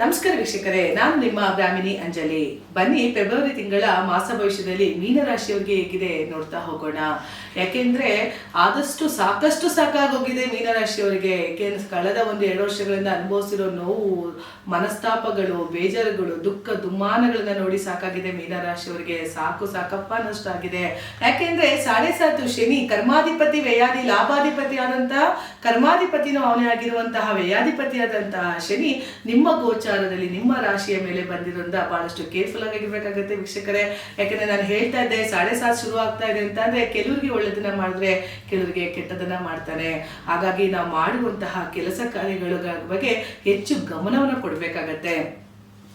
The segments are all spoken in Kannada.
ನಮಸ್ಕಾರ ವೀಕ್ಷಕರೇ, ನಾನು ನಿಮ್ಮ ಬ್ರಾಹ್ಮಿಣಿ ಅಂಜಲಿ. ಬನ್ನಿ ಫೆಬ್ರವರಿ ತಿಂಗಳ ಮಾಸ ಭವಿಷ್ಯದಲ್ಲಿ ಮೀನರಾಶಿಯವರಿಗೆ ಹೇಗಿದೆ ನೋಡ್ತಾ ಹೋಗೋಣ. ಯಾಕೆಂದ್ರೆ, ಆದಷ್ಟು ಸಾಕಷ್ಟು ಸಾಕಾಗೋಗಿದೆ ಮೀನರಾಶಿಯವರಿಗೆ. ಯಾಕೆಂದ್ರೆ ಕಳೆದ ಒಂದು ಎರಡು ವರ್ಷಗಳಿಂದ ಅನುಭವಿಸಿರೋ ನೋವು, ಮನಸ್ತಾಪಗಳು, ಬೇಜಾರುಗಳು, ದುಃಖ, ದುಮ್ಮಾನಗಳನ್ನ ನೋಡಿ ಸಾಕಾಗಿದೆ ಮೀನರಾಶಿಯವರಿಗೆ. ಸಾಕು ಸಾಕಪ್ಪ ಅನ್ನೋಷ್ಟಾಗಿದೆ ಯಾಕೆಂದ್ರೆ, ಸಾಡೆ ಸಾತು ಶನಿ ಕರ್ಮಾಧಿಪತಿ ವ್ಯಯಾಧಿ ಲಾಭಾಧಿಪತಿ ಆದಂತಹ, ಕರ್ಮಾಧಿಪತಿನೂ ಅವನೇ ಆಗಿರುವಂತಹ ವ್ಯಯಾಧಿಪತಿ ಆದಂತಹ ಶನಿ ನಿಮ್ಮ ಗೋಚಾರದಲ್ಲಿ ನಿಮ್ಮ ರಾಶಿಯ ಮೇಲೆ ಬಂದಿರೋದ್ರಿಂದ ಬಹಳಷ್ಟು ಕೇರ್ಫುಲ್ ಆಗಿರ್ಬೇಕಾಗತ್ತೆ ವೀಕ್ಷಕರೇ. ಯಾಕಂದ್ರೆ ನಾನು ಹೇಳ್ತಾ ಇದ್ದೆ, ಸಾಡೆ ಸಾತ್ ಶುರು ಆಗ್ತಾ ಇದೆ ಅಂತ ಅಂದ್ರೆ ಕೆಲವರಿಗೆ ಒಳ್ಳೆದನ್ನ ಮಾಡಿದ್ರೆ ಕೆಲವರಿಗೆ ಕೆಟ್ಟದನ್ನ ಮಾಡ್ತಾರೆ ಹಾಗಾಗಿ ನಾವು ಮಾಡುವಂತಹ ಕೆಲಸ ಕಾರ್ಯಗಳ ಬಗ್ಗೆ ಹೆಚ್ಚು ಗಮನವನ್ನು ಕೊಡ್ಬೇಕಾಗತ್ತೆ.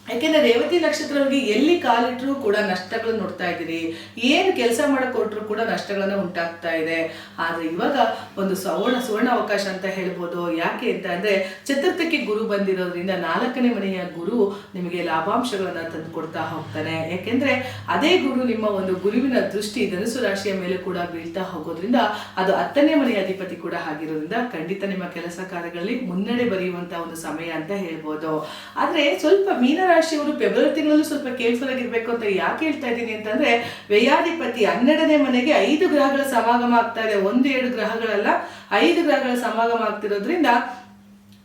ಯಾಕೆಂದ್ರೆ ರೇವತಿ ನಕ್ಷತ್ರವರಿಗೆ ಎಲ್ಲಿ ಕಾಲಿಟ್ರು ಕೂಡ ನಷ್ಟಗಳನ್ನ ನೋಡ್ತಾ ಇದ್ದೀರಿ. ಏನು ಕೆಲಸ ಮಾಡಕ್ ಕೂಡ ನಷ್ಟಗಳನ್ನ ಉಂಟಾಗ್ತಾ ಇದೆ. ಆದ್ರೆ ಇವಾಗ ಒಂದು ಸವರ್ಣ, ಸುವರ್ಣ ಅವಕಾಶ ಅಂತ ಹೇಳ್ಬೋದು. ಯಾಕೆ ಅಂತ ಅಂದ್ರೆ ಚತುರ್ಥಕ್ಕೆ ಗುರು ಬಂದಿರೋದ್ರಿಂದ ನಾಲ್ಕನೇ ಮನೆಯ ಗುರು ನಿಮಗೆ ಲಾಭಾಂಶಗಳನ್ನ ತಂದು ಕೊಡ್ತಾ ಹೋಗ್ತಾನೆ. ಯಾಕೆಂದ್ರೆ ಅದೇ ಗುರು ನಿಮ್ಮ ಒಂದು ಗುರುವಿನ ದೃಷ್ಟಿ ಧನುಸು ರಾಶಿಯ ಮೇಲೆ ಕೂಡ ಬೀಳ್ತಾ ಹೋಗೋದ್ರಿಂದ ಅದು ಹತ್ತನೇ ಮನೆಯ ಅಧಿಪತಿ ಕೂಡ ಆಗಿರೋದ್ರಿಂದ ಖಂಡಿತ ನಿಮ್ಮ ಕೆಲಸ ಕಾರ್ಯಗಳಲ್ಲಿ ಮುನ್ನಡೆ ಬರೆಯುವಂತ ಒಂದು ಸಮಯ ಅಂತ ಹೇಳ್ಬೋದು. ಆದ್ರೆ ಸ್ವಲ್ಪ ಮೀನರಾಶಿಯವರು ಫೆಬ್ರವರಿ ತಿಂಗಳಲ್ಲೂ ಸ್ವಲ್ಪ ಕೇರ್ಫುಲ್ ಆಗಿರ್ಬೇಕು ಅಂತ ಯಾಕೆ ಹೇಳ್ತಾ ಇದ್ದೀನಿ ಅಂತಂದ್ರೆ, ವ್ಯಯಾಧಿಪತಿ ಹನ್ನೆರಡನೇ ಮನೆಗೆ ಐದು ಗ್ರಹಗಳ ಸಮಾಗಮ ಆಗ್ತಾ ಇದೆ. ಒಂದು, ಎರಡು ಗ್ರಹಗಳಲ್ಲ, ಐದು ಗ್ರಹಗಳ ಸಮಾಗಮ ಆಗ್ತಿರೋದ್ರಿಂದ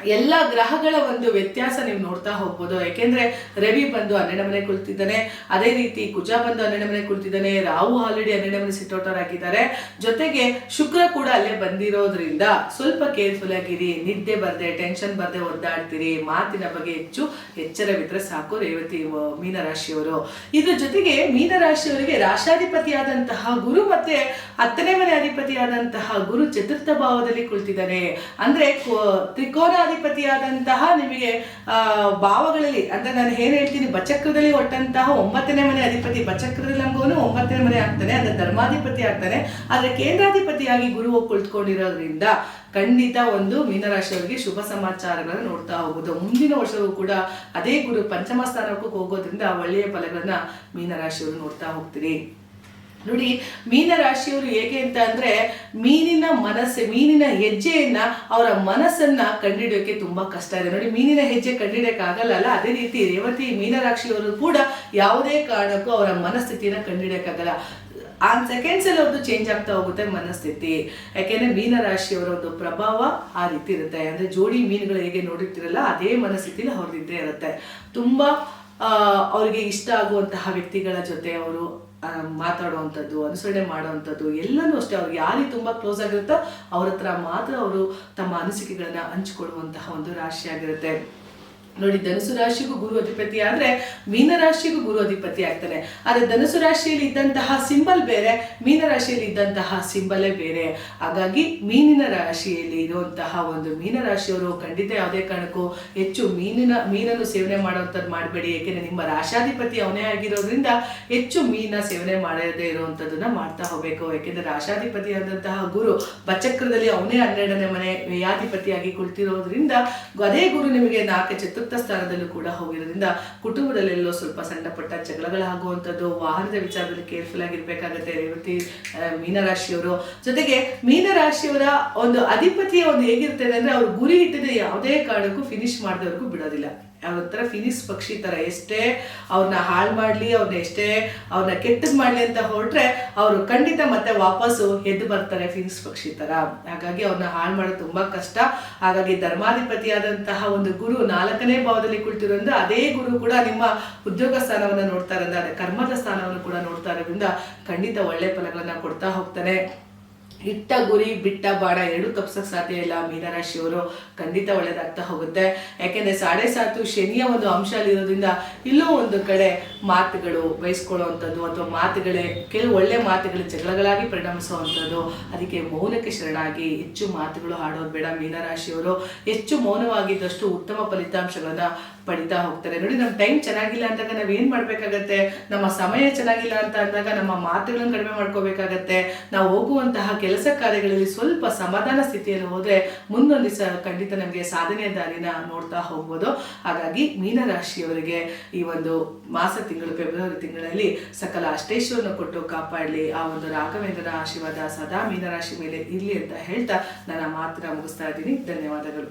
ಎಲ್ಲ ಗ್ರಹಗಳ ಒಂದು ವ್ಯತ್ಯಾಸ ನೀವು ನೋಡ್ತಾ ಹೋಗ್ಬೋದು. ಯಾಕೆಂದ್ರೆ ರವಿ ಬಂದು ಹನ್ನೆರಡು ಮನೆ ಕುಳಿತಿದ್ದಾನೆ. ಅದೇ ರೀತಿ ಕುಜ ಬಂದು ಹನ್ನೆರಡು ಮನೆ ಕುಳಿತಿದ್ದಾನೆ. ರಾಹು ಆಲ್ರೆಡಿ ಹನ್ನೆರಡು ಮನೆ ಸಿಟ್ಟೋಟರಾಗಿದ್ದಾರೆ. ಜೊತೆಗೆ ಶುಕ್ರ ಕೂಡ ಅಲ್ಲೇ ಬಂದಿರೋದ್ರಿಂದ ಸ್ವಲ್ಪ ಕೇರ್ಫುಲ್ ಆಗಿರಿ ನಿದ್ದೆ ಬರದೆ ಟೆನ್ಷನ್ ಬರದೆ ಒದ್ದಾಡ್ತೀರಿ. ಮಾತಿನ ಬಗ್ಗೆ ಹೆಚ್ಚು ಎಚ್ಚರವಿದ್ರೆ ಸಾಕು ರೇವತಿ ಮೀನರಾಶಿಯವರು. ಇದ್ರ ಜೊತೆಗೆ ಮೀನರಾಶಿಯವರಿಗೆ ರಾಶಾಧಿಪತಿಯಾದಂತಹ ಗುರು ಮತ್ತೆ ಹತ್ತನೇ ಮನೆ ಅಧಿಪತಿಯಾದಂತಹ ಗುರು ಚತುರ್ಥ ಭಾವದಲ್ಲಿ ಕುಳಿತಿದ್ದಾನೆ. ಅಂದ್ರೆ ಕೋ- ತ್ರಿಕೋನಾಧಿಪತಿಯಾದಂತಹ ನಿಮಗೆ ಭಾವಗಳಲ್ಲಿ, ಅಂದ್ರೆ ನಾನು ಏನ್ ಹೇಳ್ತೀನಿ, ಬಚಕ್ರದಲ್ಲಿ ಒಟ್ಟಂತಹ ಒಂಬತ್ತನೇ ಮನೆ ಅಧಿಪತಿ, ಬಚಕ್ರದಲ್ಲಿ ನಮಗೂ ಒಂಬತ್ತನೇ ಮನೆ ಆಗ್ತಾನೆ, ಅಂದ್ರೆ ಧರ್ಮಾಧಿಪತಿ ಆಗ್ತಾನೆ. ಆದ್ರೆ ಕೇಂದ್ರಾಧಿಪತಿಯಾಗಿ ಗುರು ಕುಳಿತುಕೊಂಡಿರೋದ್ರಿಂದ ಖಂಡಿತ ಒಂದು ಮೀನರಾಶಿಯವರಿಗೆ ಶುಭ ಸಮಾಚಾರಗಳನ್ನ ನೋಡ್ತಾ ಹೋಗುದು. ಮುಂದಿನ ವರ್ಷವೂ ಕೂಡ ಅದೇ ಗುರು ಪಂಚಮ ಸ್ಥಾನಕ್ಕೂ ಹೋಗೋದ್ರಿಂದ ಒಳ್ಳೆಯ ಫಲಗಳನ್ನ ಮೀನರಾಶಿಯವರು ನೋಡ್ತಾ ಹೋಗ್ತೀರಿ. ನೋಡಿ ಮೀನರಾಶಿಯವರು ಹೇಗೆ ಅಂತ ಅಂದ್ರೆ, ಮೀನಿನ ಮನಸ್ಸು, ಮೀನಿನ ಹೆಜ್ಜೆಯನ್ನ ಅವರ ಮನಸ್ಸನ್ನ ಕಂಡಿಡಿಯೋಕೆ ತುಂಬಾ ಕಷ್ಟ ಇದೆ. ನೋಡಿ, ಮೀನಿನ ಹೆಜ್ಜೆ ಕಂಡಿಡಿಯಕ್ಕೆ ಆಗಲ್ಲ ಅದೇ ರೀತಿ ರೇವತಿ, ಮೀನರಾಶಿಯವರು ಕೂಡ ಯಾವುದೇ ಕಾರಣಕ್ಕೂ ಅವರ ಮನಸ್ಥಿತಿನ ಕಂಡಿಡಿಯಕ್ಕಾಗಲ್ಲ ಆನ್ ಸೆಕೆಂಡ್ಸ್ ಅಲ್ಲಿ ಅವ್ರದ್ದು ಚೇಂಜ್ ಆಗ್ತಾ ಹೋಗುತ್ತೆ ಮನಸ್ಥಿತಿ. ಯಾಕೆಂದ್ರೆ, ಮೀನರಾಶಿಯವರ ಒಂದು ಪ್ರಭಾವ ಆ ರೀತಿ ಇರುತ್ತೆ. ಅಂದ್ರೆ ಜೋಡಿ ಮೀನುಗಳು ಹೇಗೆ ನೋಡಿರ್ತಿರಲ್ಲ, ಅದೇ ಮನಸ್ಥಿತಿಲಿ ಅವ್ರದ್ದು ಇದ್ದೇ ಇರುತ್ತೆ. ತುಂಬಾ ಅವರಿಗೆ ಇಷ್ಟ ಆಗುವಂತಹ ವ್ಯಕ್ತಿಗಳ ಜೊತೆ ಅವರು ಮಾತಾಡುವಂಥದ್ದು, ಅನುಸರಣೆ ಮಾಡುವಂಥದ್ದು ಎಲ್ಲನೂ ಅಷ್ಟೇ. ಅವ್ರಿಗೆ ಯಾರಿಗೆ ತುಂಬ ಕ್ಲೋಸ್ ಆಗಿರುತ್ತೋ ಅವ್ರ ಹತ್ರ ಮಾತ್ರ ಅವರು ತಮ್ಮ ಅನಿಸಿಕೆಗಳನ್ನ ಹಂಚಿಕೊಳ್ಳುವಂತಹ ಒಂದು ರಾಶಿ ಆಗಿರುತ್ತೆ. ನೋಡಿ, ಧನುಸು ರಾಶಿಗೂ ಗುರು ಅಧಿಪತಿ ಆದರೆ ಮೀನ ರಾಶಿಗೂ ಗುರು ಅಧಿಪತಿ ಆಗ್ತಾನೆ. ಆದ್ರೆ ಧನುಸು ರಾಶಿಯಲ್ಲಿ ಇದ್ದಂತಹ ಸಿಂಬಲ್ ಬೇರೆ, ಮೀನ ರಾಶಿಯಲ್ಲಿ ಇದ್ದಂತಹ ಸಿಂಬಲೇ ಬೇರೆ. ಹಾಗಾಗಿ ಮೀನಿನ ರಾಶಿಯಲ್ಲಿ ಇರುವಂತಹ ಒಂದು ಮೀನ ರಾಶಿಯವರು ಖಂಡಿತ ಯಾವುದೇ ಕಾರಣಕ್ಕೂ ಹೆಚ್ಚು ಮೀನಿನ, ಮೀನನ್ನು ಸೇವನೆ ಮಾಡುವಂಥದ್ದು ಮಾಡಬೇಡಿ. ಏಕೆಂದ್ರೆ ನಿಮ್ಮ ರಾಶಾಧಿಪತಿ ಅವನೇ ಆಗಿರೋದ್ರಿಂದ ಹೆಚ್ಚು ಮೀನ ಸೇವನೆ ಮಾಡದೇ ಇರುವಂಥದ್ದನ್ನ ಮಾಡ್ತಾ ಹೋಗ್ಬೇಕು. ಯಾಕೆಂದ್ರೆ ರಾಶಾಧಿಪತಿ ಆದಂತಹ ಗುರು ಬಚಕ್ರದಲ್ಲಿ ಅವನೇ ಹನ್ನೆರಡನೇ ಮನೆ ವ್ಯಯಾಧಿಪತಿಯಾಗಿ ಕುಳಿತಿರೋದ್ರಿಂದ ಅದೇ ಗುರು ನಿಮಗೆ ನಾಲ್ಕು ಚತುರ್ಥ ಸ್ಥಾನದಲ್ಲೂ ಕೂಡ ಹೋಗಿರೋದ್ರಿಂದ ಕುಟುಂಬದಲ್ಲೆಲ್ಲೋ ಸ್ವಲ್ಪ ಸಣ್ಣ ಪುಟ್ಟ ಜಗಳಗಳಾಗುವಂಥದ್ದು, ವಾಹನದ ವಿಚಾರದಲ್ಲಿ ಕೇರ್ಫುಲ್ ಆಗಿರ್ಬೇಕಾಗತ್ತೆ. ರೇವತಿ ಮೀನರಾಶಿಯವರು. ಜೊತೆಗೆ ಮೀನರಾಶಿಯವರ ಒಂದು ಅಧಿಪತಿಯ ಒಂದು ಹೇಗಿರ್ತದೆ ಅಂದ್ರೆ ಅವ್ರು ಗುರಿ ಇಟ್ಟಿದ್ರೆ ಯಾವುದೇ ಕಾರಣಕ್ಕೂ ಫಿನಿಶ್ ಮಾಡಿದವ್ರಿಗೂ ಬಿಡೋದಿಲ್ಲ. ಅವ್ರೊಂಥರ ಫಿನಿಶ್ ಪಕ್ಷಿ ತರ ಎಷ್ಟೇ ಅವ್ರನ್ನ ಹಾಳು ಮಾಡ್ಲಿ ಅವ್ರನ್ನ ಎಷ್ಟೇ ಅವ್ರನ್ನ ಕೆಟ್ಟದ್ ಮಾಡ್ಲಿ ಅಂತ ಹೊರಟ್ರೆ ಅವರು ಖಂಡಿತ ಮತ್ತೆ ವಾಪಸ್ಸು ಎದ್ದು ಬರ್ತಾರೆ ಫಿನಿಶ್ ಪಕ್ಷಿ ತರ. ಹಾಗಾಗಿ ಅವ್ರನ್ನ ಹಾಳು ಮಾಡೋದು ತುಂಬಾ ಕಷ್ಟ. ಹಾಗಾಗಿ ಧರ್ಮಾಧಿಪತಿಯಾದಂತಹ ಒಂದು ಗುರು ನಾಲ್ಕನೇ ಭಾವದಲ್ಲಿ ಕುಳಿತಿರೋದ್ರಿಂದ ಅದೇ ಗುರು ಕೂಡ ನಿಮ್ಮ ಉದ್ಯೋಗ ಸ್ಥಾನವನ್ನ ನೋಡ್ತಾ ಇರೋದ್ರಿಂದ ಕರ್ಮದ ಸ್ಥಾನವನ್ನು ಕೂಡ ನೋಡ್ತಾ ಇರೋದ್ರಿಂದ ಖಂಡಿತ ಒಳ್ಳೆ ಫಲಗಳನ್ನ ಕೊಡ್ತಾ ಹೋಗ್ತಾನೆ. ಇಟ್ಟ ಗುರಿ, ಬಿಟ್ಟ ಬಾಡ ಎರಡು ತಪ್ಸಕ್ ಸಾಧ್ಯ ಇಲ್ಲ. ಮೀನರಾಶಿಯವರು ಖಂಡಿತ ಒಳ್ಳೇದಾಗ್ತಾ ಹೋಗುತ್ತೆ. ಯಾಕೆಂದ್ರೆ ಸಾಡೆ ಸಾತು ಶನಿಯ ಒಂದು ಅಂಶ ಅಲ್ಲಿರೋದ್ರಿಂದ ಇಲ್ಲೂ ಒಂದು ಕಡೆ ಮಾತುಗಳು ಬಯಸ್ಕೊಳ್ಳುವಂಥದ್ದು ಅಥವಾ ಮಾತುಗಳೇ, ಕೆಲವು ಒಳ್ಳೆ ಮಾತುಗಳು ಜಗಳಗಳಾಗಿ ಪರಿಣಮಿಸುವಂಥದ್ದು. ಅದಕ್ಕೆ ಮೌನಕ್ಕೆ ಶರಣಾಗಿ ಹೆಚ್ಚು ಮಾತುಗಳು ಆಡೋದು ಬೇಡ. ಮೀನರಾಶಿಯವರು ಹೆಚ್ಚು ಮೌನವಾಗಿದ್ದಷ್ಟು ಉತ್ತಮ ಫಲಿತಾಂಶಗಳನ್ನ ಪಡಿತಾ ಹೋಗ್ತಾರೆ. ನೋಡಿ ನಮ್ಮ ಟೈಮ್ ಚೆನ್ನಾಗಿಲ್ಲ ಅಂದಾಗ ನಾವು ಏನು ಮಾಡ್ಬೇಕಾಗತ್ತೆ? ನಮ್ಮ ಸಮಯ ಚೆನ್ನಾಗಿಲ್ಲ ಅಂತ ಅಂದಾಗ ನಮ್ಮ ಮಾತುಗಳನ್ನು ಕಡಿಮೆ ಮಾಡ್ಕೋಬೇಕಾಗತ್ತೆ. ನಾವು ಹೋಗುವಂತಹ ಕೆಲಸ ಕಾರ್ಯಗಳಲ್ಲಿ ಸ್ವಲ್ಪ ಸಮಾಧಾನ ಸ್ಥಿತಿಯನ್ನು ಹೋದ್ರೆ ಮುಂದೊಂದು ದಿವಸ ಖಂಡಿತ ನಮಗೆ ಸಾಧನೆಯ ದಾರಿನ ನೋಡ್ತಾ ಹೋಗ್ಬೋದು. ಹಾಗಾಗಿ ಮೀನರಾಶಿಯವರಿಗೆ ಈ ಒಂದು ಮಾಸ ತಿಂಗಳು, ಫೆಬ್ರವರಿ ತಿಂಗಳಲ್ಲಿ ಸಕಲ ಅಷ್ಟೇಶ್ವರನ್ನು ಕೊಟ್ಟು ಕಾಪಾಡಲಿ. ಆ ಒಂದು ರಾಘವೇಂದ್ರನ ಆಶೀರ್ವಾದ ಸದಾ ಮೀನರಾಶಿ ಮೇಲೆ ಇರ್ಲಿ ಅಂತ ಹೇಳ್ತಾ ನನ್ನ ಮಾತ್ರ ಮುಗಿಸ್ತಾ ಇದ್ದೀನಿ. ಧನ್ಯವಾದಗಳು.